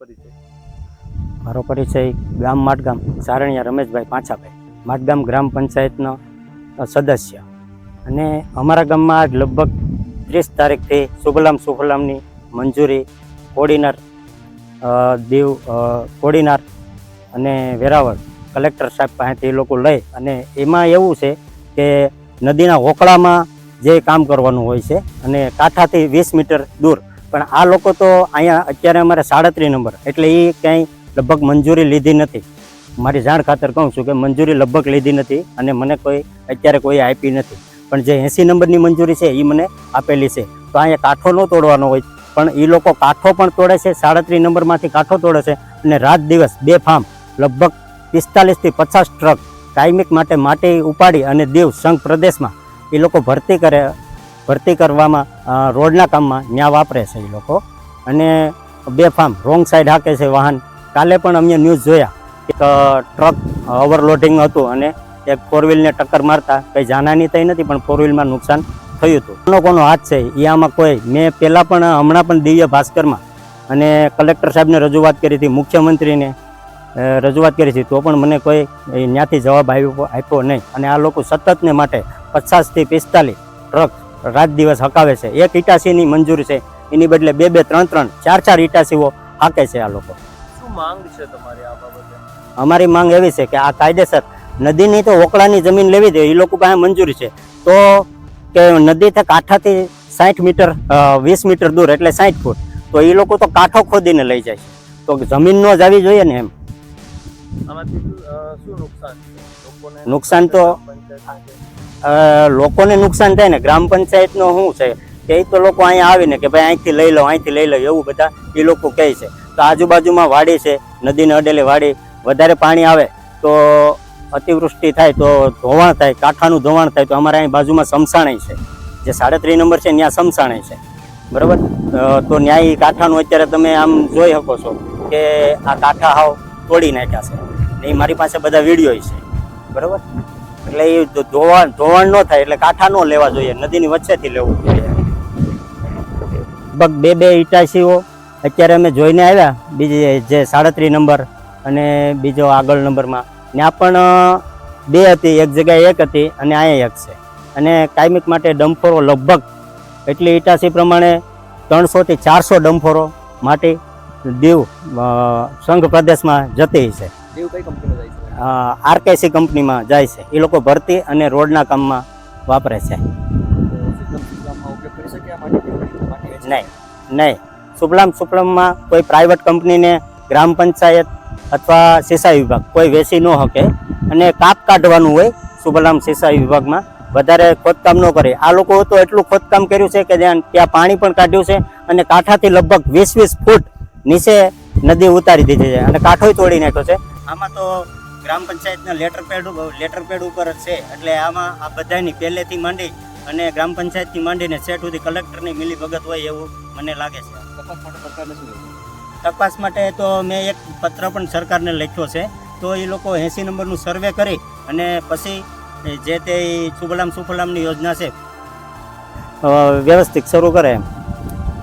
પરિચય? મારો પરિચય ગામ માટગામ સારણિયા રમેશભાઈ પાંચાભાઈ માટગામ ગ્રામ પંચાયતનો સદસ્ય. અને અમારા ગામમાં આજ લગભગ ત્રીસ તારીખથી સુભલામ સુફલામની મંજૂરી કોડીનાર અ, દીવ અ, કોડીનાર અને વેરાવળ કલેક્ટર સાહેબ પાસેથી લોકો લઈ અને એમાં એવું છે કે નદીના હોકળામાં જે કામ કરવાનું હોય છે અને કાંઠાથી વીસ મીટર દૂર પણ આ લોકો તો અહીંયા અત્યારે અમારે સાડત્રીસ નંબર. એટલે એ ક્યાંય લગભગ મંજૂરી લીધી નથી. મારી જાણ ખાતર કહું છું કે મંજૂરી લગભગ લીધી નથી અને મને કોઈ, અત્યારે કોઈ આપી નથી. પણ જે એંસી નંબરની મંજૂરી છે એ મને આપેલી છે. તો અહીંયા કાંઠો ન તોડવાનો હોય, પણ એ લોકો કાંઠો પણ તોડે છે, સાડત્રીસ નંબરમાંથી કાંઠો તોડે છે અને રાત દિવસ બે ફાર્મ લગભગ પિસ્તાલીસથી પચાસ ટ્રક ટાઈમિક માટે માટી ઉપાડી અને દીવ સંઘ પ્રદેશમાં એ લોકો ભરતી કરે ભરતી કરવામાં રોડના કામમાં ત્યાં વાપરે છે એ લોકો. અને બે ફાર્મ રોંગ સાઈડ હાકે છે વાહન. કાલે પણ અમે ન્યૂઝ જોયા એક ટ્રક ઓવરલોડિંગ હતું અને એક ફોર વ્હીલને ટક્કર મારતા. કંઈ જાનહાની થઈ નથી, પણ ફોર વ્હીલમાં નુકસાન થયું હતું. કોનો કોનો હાથ છે એ આમાં કોઈ. મેં પહેલાં પણ હમણાં પણ દિવ્ય ભાસ્કરમાં અને કલેક્ટર સાહેબને રજૂઆત કરી હતી, મુખ્યમંત્રીને રજૂઆત કરી હતી. તો પણ મને કોઈ ત્યાંથી જવાબ આવ્યો આપ્યો નહીં. અને આ લોકો સતતને માટે પચાસથી પિસ્તાલીસ ટ્રક રાત દિવસ હકાવે છે. એક ઇટાસીની મંજૂરી છે. એની બદલે બે બે ત્રણ ત્રણ ચાર ચાર ઇટાસીઓ હાકે છે આ લોકો. શું માંગ છે તમારી આ બાબતે? અમારી માંગ એવી છે કે આ કાયદેસર નદીની તો ઓકળાની જમીન લેવી દે એ લોકો પાસે મંજૂરી છે. તો કે નદી તે કાંઠાથી સાઠ મીટર વીસ મીટર દૂર એટલે સાઠ ફૂટ. તો એ લોકો તો કાંઠો ખોદીને લઈ જાય તો જમીન નો જ આવી જોઈએ ને એમ. શું નુકસાન તો- લોકોને નુકસાન થાય ને, ગ્રામ પંચાયતનો શું છે? કે તો લોકો અહીંયા આવીને કે ભાઈ અહીંથી લઈ લો, અહીંથી લઈ લો, એવું બધા એ લોકો કહે છે. તો આજુબાજુમાં વાડી છે, નદીને અડેલી વાડી, વધારે પાણી આવે તો અતિવૃષ્ટિ થાય તો ધોવાણ થાય, કાંઠાનું ધોવાણ થાય તો અમારે અહીં બાજુમાં સમસાણી છે. જે સાડત્રીસ નંબર છે, ત્યાં સમસાણી છે. બરાબર? તો ન્યાય કાંઠાનું અત્યારે તમે આમ જોઈ શકો છો કે આ કાંઠા હાવ તોડી નાખ્યા છે. એ મારી પાસે બધા વીડિયો છે. બરાબર? એટલે એ ધોવાણ ધોવાણ ન થાય એટલે કાંઠા ન લેવા જોઈએ નદીની વચ્ચેથી લેવું જોઈએ. લગભગ બે બે ઇટાસીઓ અત્યારે અમે જોઈને આવ્યા બીજી જે સાડત્રીસ નંબર અને બીજો આગળ નંબરમાં. ત્યાં પણ બે હતી એક જગ્યાએ એક હતી અને અહીંયા એક છે. અને કાયમિક માટે ડમ્ફોરો લગભગ એટલી ઇટાસી પ્રમાણે ત્રણસોથી ચારસો ડમ્ફોરો માટી દીવ સંઘ પ્રદેશમાં જતી છે. દીવ કઈ કંપની છે? આરકેસી કંપનીમાં જાય છે. એ લોકો ભરતી અને રોડના કામમાં વાપરે છે. નહીં. નહીં. સુપલામ સુફલામમાં કોઈ પ્રાઇવેટ કંપનીને ગ્રામ પંચાયત અથવા સિંચાઈ વિભાગ કોઈ વેચી ન શકે અને કાપ કાઢવાનું હોય સુફલામ સિંચાઈ વિભાગમાં વધારે ખોદકામ ન કરે. આ લોકો તો એટલું ખોદકામ કર્યું છે કે જ્યાં ત્યાં પાણી પણ કાઢ્યું છે અને કાંઠાથી લગભગ વીસ વીસ ફૂટ નીચે નદી ઉતારી દીધી છે અને કાંઠોય તોડી નાખ્યો છે. આમાં તો ગ્રામ પંચાયતના લેટર પેડ લેટર પેડ ઉપર છે. એટલે આમાં આ બધાની પહેલેથી માંડી અને ગ્રામ પંચાયતથી માંડીને સેટ સુધી કલેક્ટરની મિલી ભગત હોય એવું મને લાગે છે? તપાસ માટે તો મેં એક પત્ર પણ સરકારને લખ્યો છે. તો એ લોકો એંસી નંબરનું સર્વે કરી અને પછી જે તે સુફલામ સુફલામની યોજના છે વ્યવસ્થિત શરૂ કરે એમ.